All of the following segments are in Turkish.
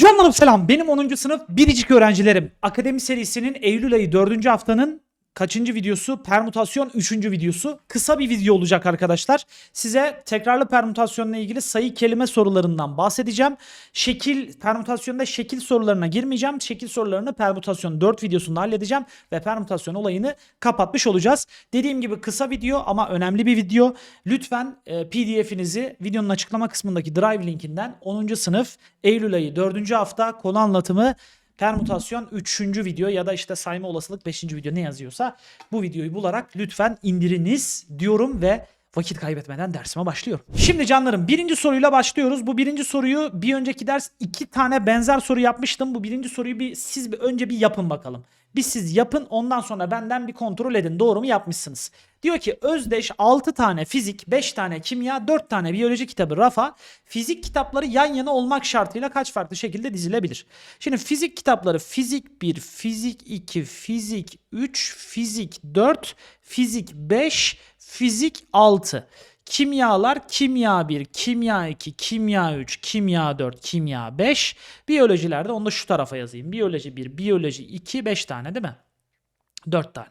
Canlarım selam. Benim 10. sınıf biricik öğrencilerim. Akademi serisinin Eylül ayı 4. haftanın kaçıncı videosu? Permütasyon 3. videosu. Kısa bir video olacak arkadaşlar. Size tekrarlı permütasyonla ilgili sayı kelime sorularından bahsedeceğim. Şekil permütasyonda şekil sorularına girmeyeceğim. Şekil sorularını permütasyon 4 videosunda halledeceğim ve permütasyon olayını kapatmış olacağız. Dediğim gibi kısa video ama önemli bir video. Lütfen e, PDF'inizi videonun açıklama kısmındaki Drive linkinden 10. sınıf Eylül ayı 4. hafta konu anlatımı permütasyon 3. video ya da işte sayma olasılık 5. video ne yazıyorsa bu videoyu bularak lütfen indiriniz diyorum ve vakit kaybetmeden dersime başlıyorum. Şimdi canlarım birinci soruyla başlıyoruz. Bu birinci soruyu bir önceki ders iki tane benzer soru yapmıştım. Bu birinci soruyu bir siz bir önce bir yapın bakalım. Bir siz yapın ondan sonra benden bir kontrol edin doğru mu yapmışsınız. Diyor ki özdeş 6 tane fizik, 5 tane kimya, 4 tane biyoloji kitabı rafa fizik kitapları yan yana olmak şartıyla kaç farklı şekilde dizilebilir? Şimdi fizik kitapları fizik 1, fizik 2, fizik 3, fizik 4, fizik 5, fizik 6. Kimyalar kimya 1, kimya 2, kimya 3, kimya 4, kimya 5. Biyolojilerde onu da şu tarafa yazayım. Biyoloji 1, biyoloji 2, 5 tane değil mi? 4 tane.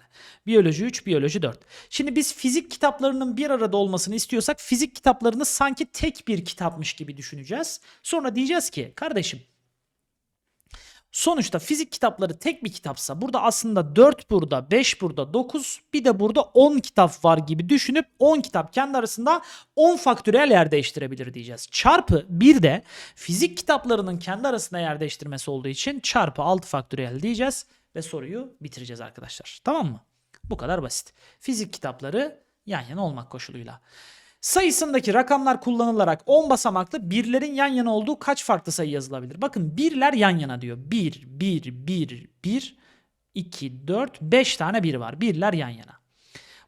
Biyoloji 3, biyoloji 4. Şimdi biz fizik kitaplarının bir arada olmasını istiyorsak fizik kitaplarını sanki tek bir kitapmış gibi düşüneceğiz. Sonra diyeceğiz ki kardeşim Sonuçta fizik kitapları tek bir kitapsa burada aslında 4 burada, 5 burada, 9 bir de burada 10 kitap var gibi düşünüp 10 kitap kendi arasında 10 faktöriyel yer değiştirebilir diyeceğiz. Çarpı bir de fizik kitaplarının kendi arasında yer değiştirmesi olduğu için çarpı 6 faktöriyel diyeceğiz ve soruyu bitireceğiz arkadaşlar. Tamam mı? Bu kadar basit. Fizik kitapları yan yana olmak koşuluyla. Sayısındaki rakamlar kullanılarak 10 basamaklı birlerin yan yana olduğu kaç farklı sayı yazılabilir? Bakın birler yan yana diyor. 1, 1, 1, 1, 2, 4, 5 tane bir var. Birler yan yana.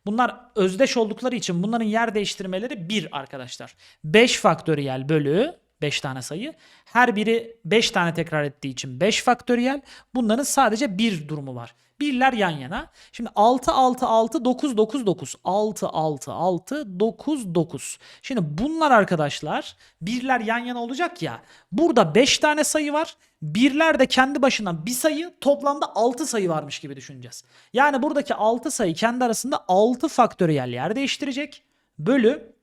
Bunlar özdeş oldukları için bunların yer değiştirmeleri 1 arkadaşlar. 5 faktöriyel bölü 5 tane sayı. Her biri 5 tane tekrar ettiği için 5 faktöriyel. Bunların sadece bir durumu var. Birler yan yana. Şimdi 6 6 6 9 9 9 6 6 6 9 9. Şimdi bunlar arkadaşlar birler yan yana olacak ya. Burada 5 tane sayı var. Birler de kendi başına bir sayı toplamda 6 sayı varmış gibi düşüneceğiz. Yani buradaki 6 sayı kendi arasında 6 faktöriyel yer değiştirecek. Bölü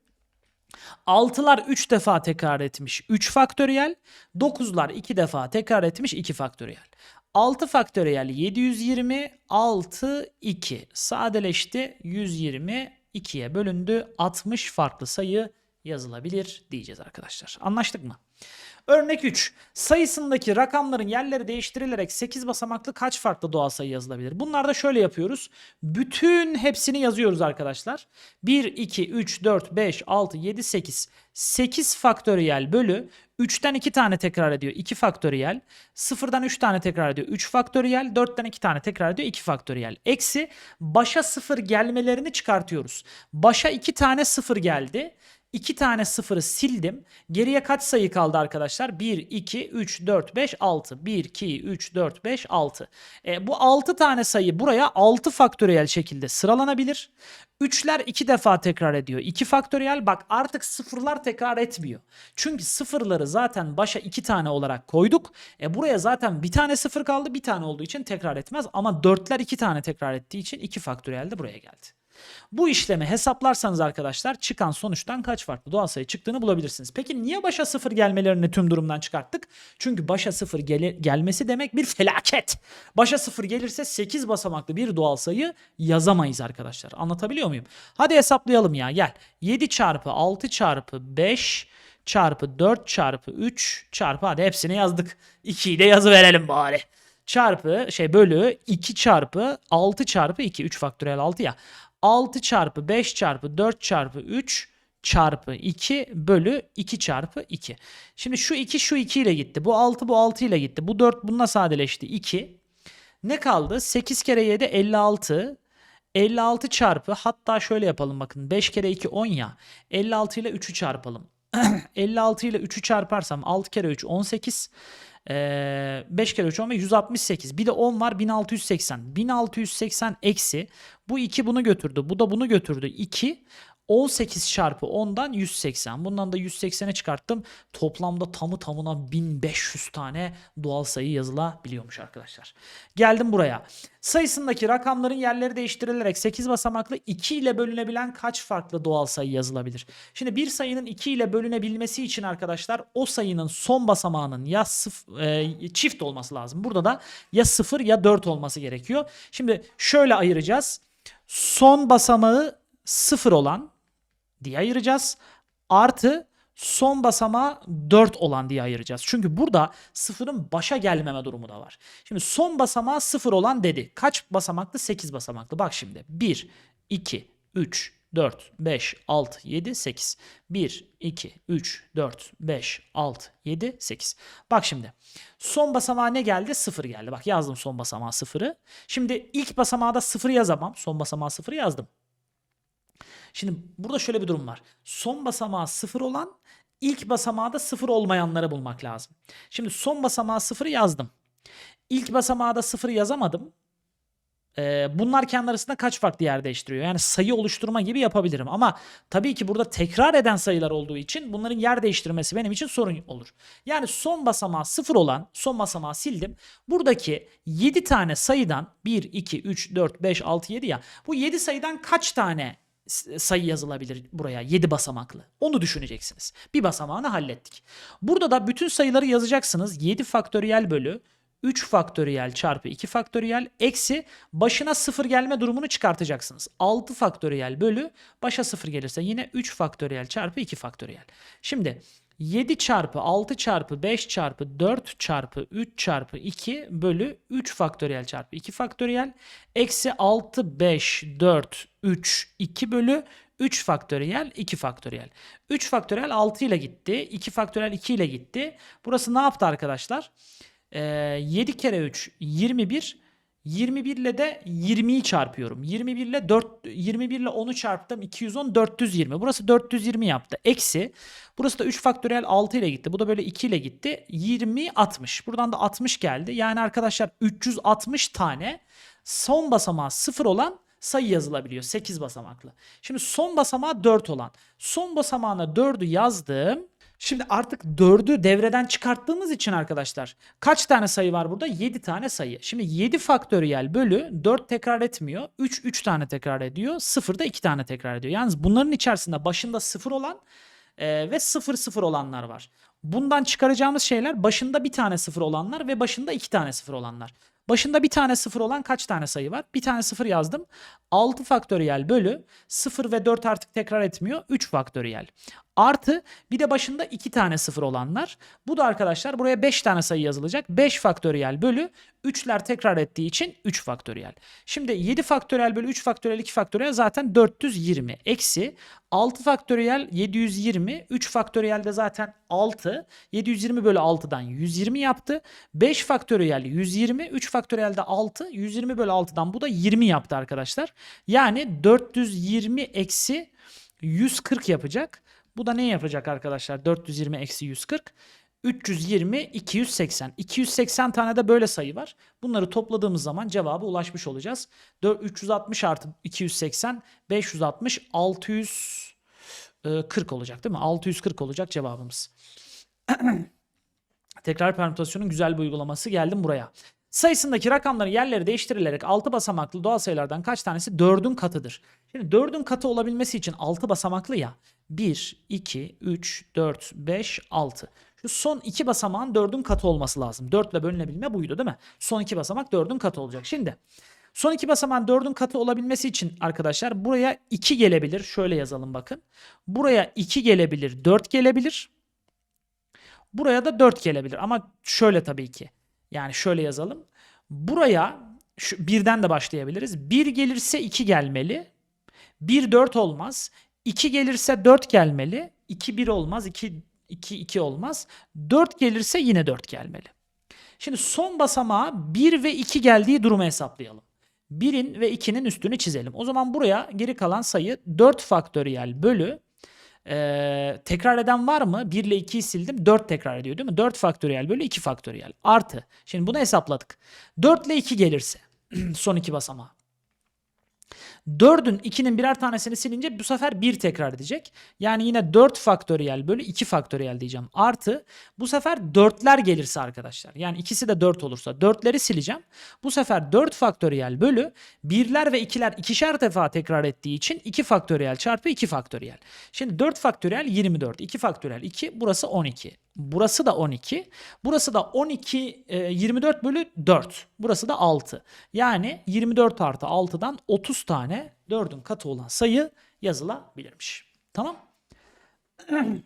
6'lar 3 defa tekrar etmiş 3 faktöriyel. 9'lar 2 defa tekrar etmiş 2 faktöriyel. 6 faktöriyel 720 6 2 sadeleşti 120 2'ye bölündü 60 farklı sayı yazılabilir diyeceğiz arkadaşlar. Anlaştık mı? Örnek 3. Sayısındaki rakamların yerleri değiştirilerek 8 basamaklı kaç farklı doğal sayı yazılabilir? Bunlarda şöyle yapıyoruz. Bütün hepsini yazıyoruz arkadaşlar. 1, 2, 3, 4, 5, 6, 7, 8. 8 faktöriyel bölü 3'ten 2 tane tekrar ediyor 2 faktöriyel. 0'dan 3 tane tekrar ediyor 3 faktöriyel. 4'ten 2 tane tekrar ediyor 2 faktöriyel. Eksi başa 0 gelmelerini çıkartıyoruz. Başa 2 tane 0 geldi. 2 tane sıfırı sildim. Geriye kaç sayı kaldı arkadaşlar? 1, 2, 3, 4, 5, 6. 1, 2, 3, 4, 5, 6. E, bu 6 tane sayı buraya 6 faktöriyel şekilde sıralanabilir. 3'ler 2 defa tekrar ediyor. 2 faktöriyel bak artık sıfırlar tekrar etmiyor. Çünkü sıfırları zaten başa 2 tane olarak koyduk. E, buraya zaten bir tane sıfır kaldı. Bir tane olduğu için tekrar etmez. Ama 4'ler 2 tane tekrar ettiği için 2 faktöriyel de buraya geldi. Bu işlemi hesaplarsanız arkadaşlar çıkan sonuçtan kaç farklı doğal sayı çıktığını bulabilirsiniz. Peki niye başa sıfır gelmelerini tüm durumdan çıkarttık? Çünkü başa sıfır gele- gelmesi demek bir felaket. Başa sıfır gelirse 8 basamaklı bir doğal sayı yazamayız arkadaşlar. Anlatabiliyor muyum? Hadi hesaplayalım ya gel. 7 çarpı 6 çarpı 5 çarpı 4 çarpı 3 çarpı hadi hepsini yazdık. 2'yi de yazı verelim bari çarpı şey bölü 2 çarpı 6 çarpı 2 3 faktöriyel 6 ya 6 çarpı 5 çarpı 4 çarpı 3 çarpı 2 bölü 2 çarpı 2. Şimdi şu 2 şu 2 ile gitti. Bu 6 bu 6 ile gitti. Bu 4 bununla sadeleşti. 2. Ne kaldı? 8 kere 7 56. 56 çarpı hatta şöyle yapalım bakın. 5 kere 2 10 ya. 56 ile 3'ü çarpalım. 56 ile 3'ü çarparsam 6 kere 3 18. Ee, 5 kere 3 10 ve 168. Bir de 10 var 1680. 1680 eksi. Bu 2 bunu götürdü. Bu da bunu götürdü. 2. 18 çarpı 10'dan 180. Bundan da 180'e çıkarttım. Toplamda tamı tamına 1500 tane doğal sayı yazılabiliyormuş arkadaşlar. Geldim buraya. Sayısındaki rakamların yerleri değiştirilerek 8 basamaklı 2 ile bölünebilen kaç farklı doğal sayı yazılabilir? Şimdi bir sayının 2 ile bölünebilmesi için arkadaşlar o sayının son basamağının ya sıf, e, çift olması lazım. Burada da ya 0 ya 4 olması gerekiyor. Şimdi şöyle ayıracağız. Son basamağı 0 olan diye ayıracağız. Artı son basamağı 4 olan diye ayıracağız. Çünkü burada sıfırın başa gelmeme durumu da var. Şimdi son basamağı 0 olan dedi. Kaç basamaklı? 8 basamaklı. Bak şimdi 1, 2, 3, 4, 5, 6, 7, 8. 1, 2, 3, 4, 5, 6, 7, 8. Bak şimdi. Son basamağa ne geldi? 0 geldi. Bak yazdım son basamağa 0'ı. Şimdi ilk basamağa da 0 yazamam. Son basamağa 0 yazdım. Şimdi burada şöyle bir durum var. Son basamağı 0 olan ilk basamağı da 0 olmayanları bulmak lazım. Şimdi son basamağı 0 yazdım. İlk basamağı da 0 yazamadım. Ee, bunlar kendi arasında kaç farklı yer değiştiriyor? Yani sayı oluşturma gibi yapabilirim. Ama tabii ki burada tekrar eden sayılar olduğu için bunların yer değiştirmesi benim için sorun olur. Yani son basamağı 0 olan son basamağı sildim. Buradaki 7 tane sayıdan 1, 2, 3, 4, 5, 6, 7 ya. Bu 7 sayıdan kaç tane sayı yazılabilir buraya 7 basamaklı. Onu düşüneceksiniz. Bir basamağını hallettik. Burada da bütün sayıları yazacaksınız. 7 faktöriyel bölü 3 faktöriyel çarpı 2 faktöriyel eksi başına 0 gelme durumunu çıkartacaksınız. 6 faktöriyel bölü başa 0 gelirse yine 3 faktöriyel çarpı 2 faktöriyel. Şimdi 7 çarpı 6 çarpı 5 çarpı 4 çarpı 3 çarpı 2 bölü 3 faktöriyel çarpı 2 faktöriyel eksi 6 5 4 3 2 bölü 3 faktöriyel 2 faktöriyel. 3 faktöriyel 6 ile gitti. 2 faktöriyel 2 ile gitti. Burası ne yaptı arkadaşlar? Ee, 7 kere 3 21. 21 ile de 20'yi çarpıyorum. 21 ile 4 21 ile 10'u çarptım. 210 420. Burası 420 yaptı. Eksi burası da 3 faktöriyel 6 ile gitti. Bu da böyle 2 ile gitti. 20 60. Buradan da 60 geldi. Yani arkadaşlar 360 tane son basamağı 0 olan sayı yazılabiliyor. 8 basamaklı. Şimdi son basamağı 4 olan. Son basamağına 4'ü yazdım. Şimdi artık 4'ü devreden çıkarttığımız için arkadaşlar kaç tane sayı var burada? 7 tane sayı. Şimdi 7 faktöriyel bölü 4 tekrar etmiyor. 3 3 tane tekrar ediyor. 0 da 2 tane tekrar ediyor. Yalnız bunların içerisinde başında 0 olan e, ve 0 0 olanlar var. Bundan çıkaracağımız şeyler başında bir tane 0 olanlar ve başında 2 tane 0 olanlar. Başında bir tane 0 olan kaç tane sayı var? Bir tane 0 yazdım. 6 faktöriyel bölü 0 ve 4 artık tekrar etmiyor. 3 faktöriyel. Artı bir de başında 2 tane 0 olanlar. Bu da arkadaşlar buraya 5 tane sayı yazılacak. 5 faktöriyel bölü 3'ler tekrar ettiği için 3 faktöriyel. Şimdi 7 faktöriyel bölü 3 faktöriyel 2 faktöriyel zaten 420. Eksi 6 faktöriyel 720. 3 faktöriyel de zaten 6. 720 bölü 6'dan 120 yaptı. 5 faktöriyel 120. 3 faktöriyel de 6. 120 bölü 6'dan bu da 20 yaptı arkadaşlar. Yani 420 eksi 140 yapacak. Bu da ne yapacak arkadaşlar? 420 eksi 140. 320, 280. 280 tane de böyle sayı var. Bunları topladığımız zaman cevaba ulaşmış olacağız. 4 360 artı 280, 560, 640 olacak değil mi? 640 olacak cevabımız. Tekrar permütasyonun güzel bir uygulaması. Geldim buraya. Sayısındaki rakamların yerleri değiştirilerek 6 basamaklı doğal sayılardan kaç tanesi 4'ün katıdır? Şimdi 4'ün katı olabilmesi için 6 basamaklı ya. 1, 2, 3, 4, 5, 6. Şu son iki basamağın 4'ün katı olması lazım. 4 ile bölünebilme buydu değil mi? Son iki basamak 4'ün katı olacak. Şimdi son iki basamağın 4'ün katı olabilmesi için arkadaşlar buraya 2 gelebilir. Şöyle yazalım bakın. Buraya 2 gelebilir, 4 gelebilir. Buraya da 4 gelebilir ama şöyle tabii ki. Yani şöyle yazalım. Buraya şu, birden de başlayabiliriz. 1 gelirse 2 gelmeli. 1 4 olmaz. 2 gelirse 4 gelmeli. 2 1 olmaz. 2 2 2 olmaz. 4 gelirse yine 4 gelmeli. Şimdi son basamağa 1 ve 2 geldiği durumu hesaplayalım. 1'in ve 2'nin üstünü çizelim. O zaman buraya geri kalan sayı 4 faktöriyel bölü ee, tekrar eden var mı? 1 ile 2'yi sildim. 4 tekrar ediyor değil mi? 4 faktöriyel bölü 2 faktöriyel. Artı. Şimdi bunu hesapladık. 4 ile 2 gelirse son iki basamağı. 4'ün 2'nin birer tanesini silince bu sefer 1 tekrar edecek. Yani yine 4 faktöriyel bölü 2 faktöriyel diyeceğim. Artı bu sefer 4'ler gelirse arkadaşlar. Yani ikisi de 4 olursa 4'leri sileceğim. Bu sefer 4 faktöriyel bölü 1'ler ve 2'ler ikişer defa tekrar ettiği için 2 faktöriyel çarpı 2 faktöriyel. Şimdi 4 faktöriyel 24. 2 faktöriyel 2. Burası 12. Burası da 12. Burası da 12 e, 24 bölü 4. Burası da 6. Yani 24 artı 6'dan 30 tane 4'ün katı olan sayı yazılabilirmiş. Tamam.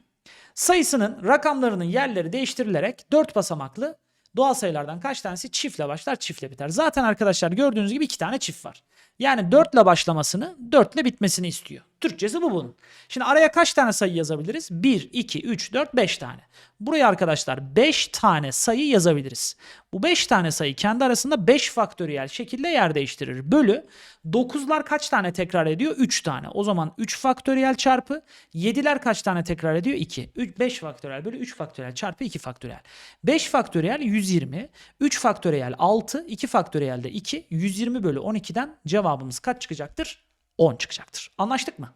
Sayısının rakamlarının yerleri değiştirilerek 4 basamaklı doğal sayılardan kaç tanesi çiftle başlar çiftle biter. Zaten arkadaşlar gördüğünüz gibi iki tane çift var. Yani 4 ile başlamasını 4 ile bitmesini istiyor. Türkçesi bu bunun. Şimdi araya kaç tane sayı yazabiliriz? 1, 2, 3, 4, 5 tane. Buraya arkadaşlar 5 tane sayı yazabiliriz. Bu 5 tane sayı kendi arasında 5 faktöriyel şekilde yer değiştirir. Bölü 9'lar kaç tane tekrar ediyor? 3 tane. O zaman 3 faktöriyel çarpı 7'ler kaç tane tekrar ediyor? 2. 3, 5 faktöriyel bölü 3 faktöriyel çarpı 2 faktöriyel. 5 faktöriyel 120. 3 faktöriyel 6. 2 faktöriyel de 2. 120 bölü 12'den cevabımız kaç çıkacaktır? 10 çıkacaktır. Anlaştık mı?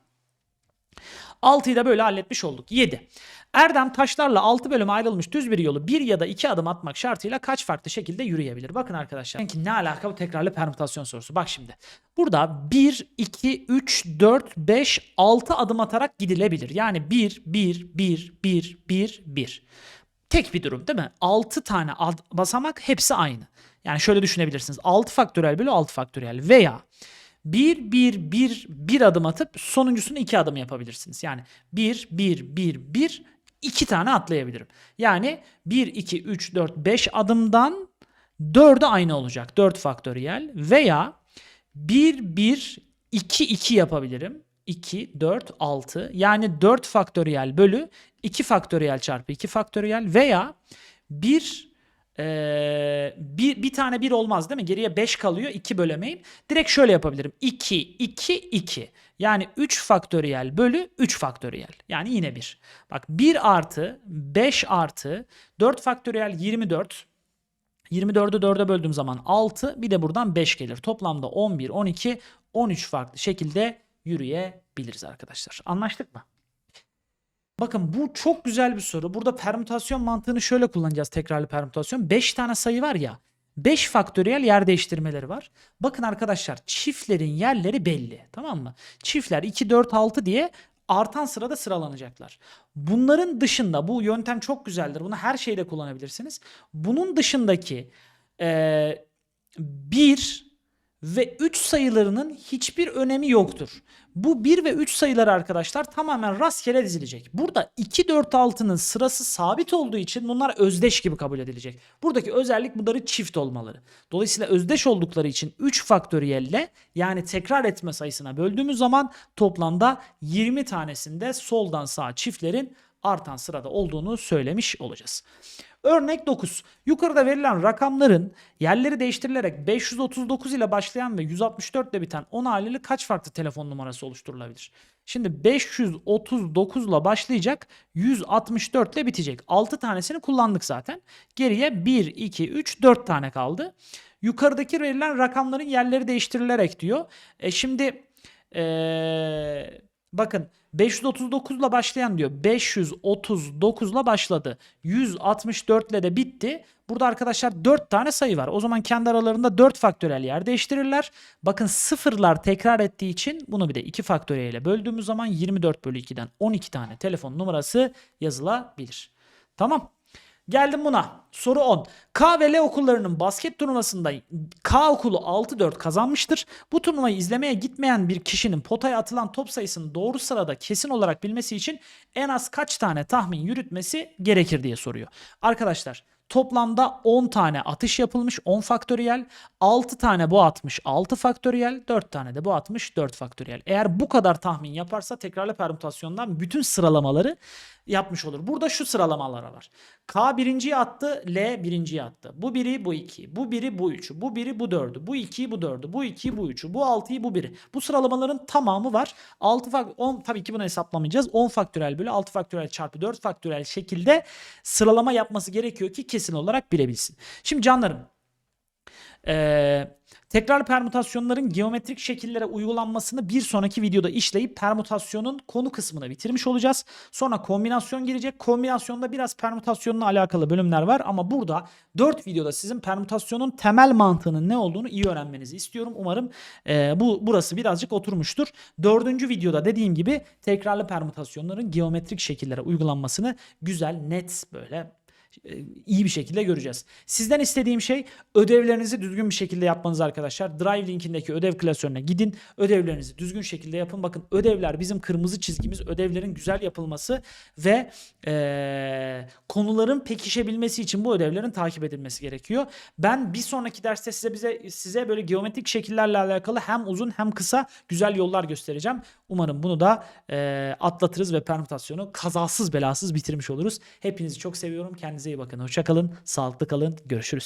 6'yı da böyle halletmiş olduk. 7. Erdem taşlarla 6 bölüme ayrılmış düz bir yolu bir ya da iki adım atmak şartıyla kaç farklı şekilde yürüyebilir? Bakın arkadaşlar. Sanki ne alaka bu tekrarlı permütasyon sorusu. Bak şimdi. Burada 1, 2, 3, 4, 5, 6 adım atarak gidilebilir. Yani 1, 1, 1, 1, 1, 1. Tek bir durum değil mi? 6 tane basamak hepsi aynı. Yani şöyle düşünebilirsiniz. 6 faktöriyel bölü 6 faktöriyel veya 1 1 1 bir adım atıp sonuncusunu 2 adım yapabilirsiniz. Yani 1 1 1 1 2 tane atlayabilirim. Yani 1 2 3 4 5 adımdan 4'ü aynı olacak. 4 faktöriyel veya 1 1 2 2 yapabilirim. 2 4 6 yani 4 faktöriyel bölü 2 faktöriyel çarpı 2 faktöriyel veya 1 ee, bir, bir tane bir olmaz değil mi? Geriye 5 kalıyor. 2 bölemeyim. Direkt şöyle yapabilirim. 2, 2, 2. Yani 3 faktöriyel bölü 3 faktöriyel. Yani yine 1. Bak 1 artı 5 artı 4 faktöriyel 24. 24'ü 4'e böldüğüm zaman 6 bir de buradan 5 gelir. Toplamda 11, 12, 13 farklı şekilde yürüyebiliriz arkadaşlar. Anlaştık mı? Bakın bu çok güzel bir soru. Burada permütasyon mantığını şöyle kullanacağız tekrarlı permütasyon. 5 tane sayı var ya. 5 faktöriyel yer değiştirmeleri var. Bakın arkadaşlar çiftlerin yerleri belli. Tamam mı? Çiftler 2, 4, 6 diye artan sırada sıralanacaklar. Bunların dışında bu yöntem çok güzeldir. Bunu her şeyde kullanabilirsiniz. Bunun dışındaki 1 ve 3 sayılarının hiçbir önemi yoktur. Bu 1 ve 3 sayıları arkadaşlar tamamen rastgele dizilecek. Burada 2, 4, 6'nın sırası sabit olduğu için bunlar özdeş gibi kabul edilecek. Buradaki özellik bunları çift olmaları. Dolayısıyla özdeş oldukları için 3 faktöriyelle yani tekrar etme sayısına böldüğümüz zaman toplamda 20 tanesinde soldan sağa çiftlerin artan sırada olduğunu söylemiş olacağız. Örnek 9. Yukarıda verilen rakamların yerleri değiştirilerek 539 ile başlayan ve 164 ile biten 10 haleli kaç farklı telefon numarası oluşturulabilir? Şimdi 539 ile başlayacak 164 ile bitecek. 6 tanesini kullandık zaten. Geriye 1, 2, 3, 4 tane kaldı. Yukarıdaki verilen rakamların yerleri değiştirilerek diyor. E şimdi ee, bakın 539 ile başlayan diyor. 539 ile başladı. 164 ile de bitti. Burada arkadaşlar 4 tane sayı var. O zaman kendi aralarında 4 faktöriyel yer değiştirirler. Bakın sıfırlar tekrar ettiği için bunu bir de 2 faktöriyel ile böldüğümüz zaman 24 bölü 2'den 12 tane telefon numarası yazılabilir. Tamam. Geldim buna. Soru 10. K ve L okullarının basket turnuvasında K okulu 6-4 kazanmıştır. Bu turnuvayı izlemeye gitmeyen bir kişinin potaya atılan top sayısını doğru sırada kesin olarak bilmesi için en az kaç tane tahmin yürütmesi gerekir diye soruyor. Arkadaşlar Toplamda 10 tane atış yapılmış 10 faktöriyel. 6 tane bu atmış 6 faktöriyel. 4 tane de bu atmış 4 faktöriyel. Eğer bu kadar tahmin yaparsa tekrarlı permütasyondan bütün sıralamaları yapmış olur. Burada şu sıralamalar var. K birinciyi attı, L birinciyi attı. Bu biri, bu iki. Bu biri, bu üçü. Bu biri, bu dördü. Bu ikiyi, bu dördü. Bu ikiyi, bu üçü. Bu altıyı, bu biri. Bu sıralamaların tamamı var. 6 fak 10 tabii ki bunu hesaplamayacağız. 10 faktörel bölü 6 faktörel çarpı 4 faktörel şekilde sıralama yapması gerekiyor ki kesin olarak bilebilsin. Şimdi canlarım Ee, tekrar permütasyonların geometrik şekillere uygulanmasını bir sonraki videoda işleyip permütasyonun konu kısmını bitirmiş olacağız. Sonra kombinasyon girecek. Kombinasyonda biraz permütasyonla alakalı bölümler var ama burada 4 videoda sizin permütasyonun temel mantığının ne olduğunu iyi öğrenmenizi istiyorum. Umarım e, bu burası birazcık oturmuştur. Dördüncü videoda dediğim gibi tekrarlı permütasyonların geometrik şekillere uygulanmasını güzel, net böyle iyi bir şekilde göreceğiz. Sizden istediğim şey ödevlerinizi düzgün bir şekilde yapmanız arkadaşlar. Drive linkindeki ödev klasörüne gidin. Ödevlerinizi düzgün şekilde yapın. Bakın ödevler bizim kırmızı çizgimiz. Ödevlerin güzel yapılması ve e, konuların pekişebilmesi için bu ödevlerin takip edilmesi gerekiyor. Ben bir sonraki derste size bize size böyle geometrik şekillerle alakalı hem uzun hem kısa güzel yollar göstereceğim. Umarım bunu da e, atlatırız ve permütasyonu kazasız belasız bitirmiş oluruz. Hepinizi çok seviyorum. Kendinize iyi bakın. Hoşça kalın. Sağlıklı kalın. Görüşürüz.